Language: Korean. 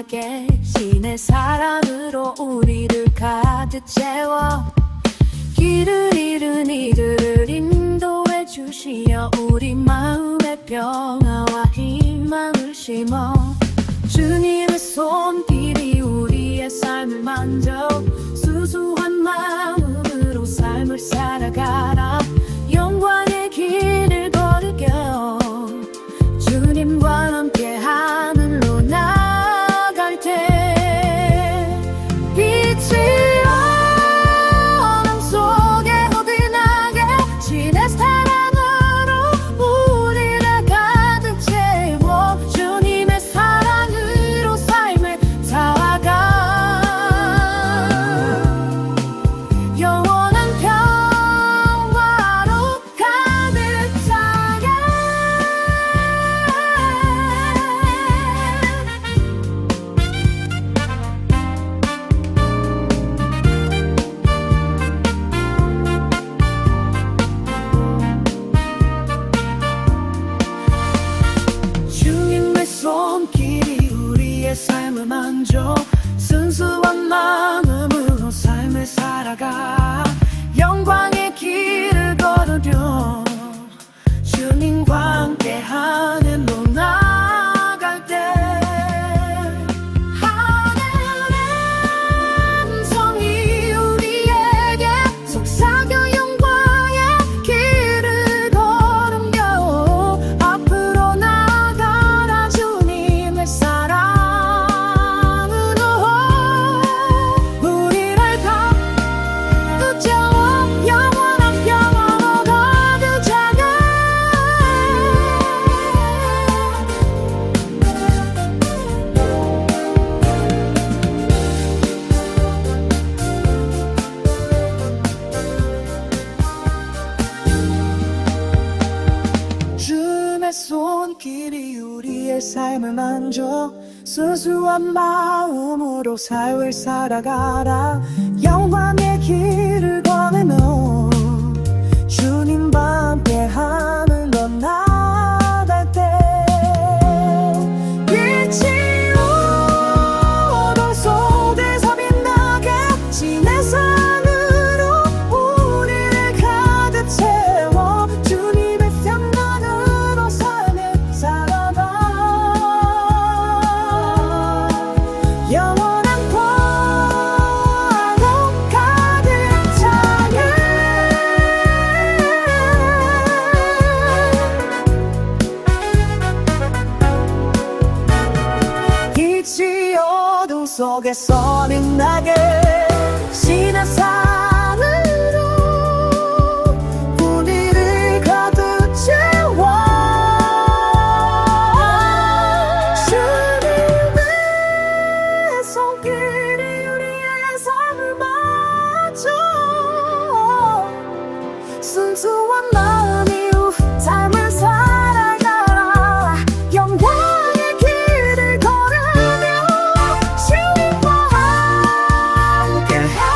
소중하게 신의 사랑으로 우리를 가득 채워 길을 잃은 이들을 인도해 주시어 우리 마음에 평화와 희망을 심어 주님의 손길이 우리의 삶을 만져 나의 삶을 만져 순수한 마음으로 삶을 살아가. 손길이 우리의 삶을 만져 순수한 마음으로 삶을 살아가라. 영광의 길을 속에서 빛나게 Yeah.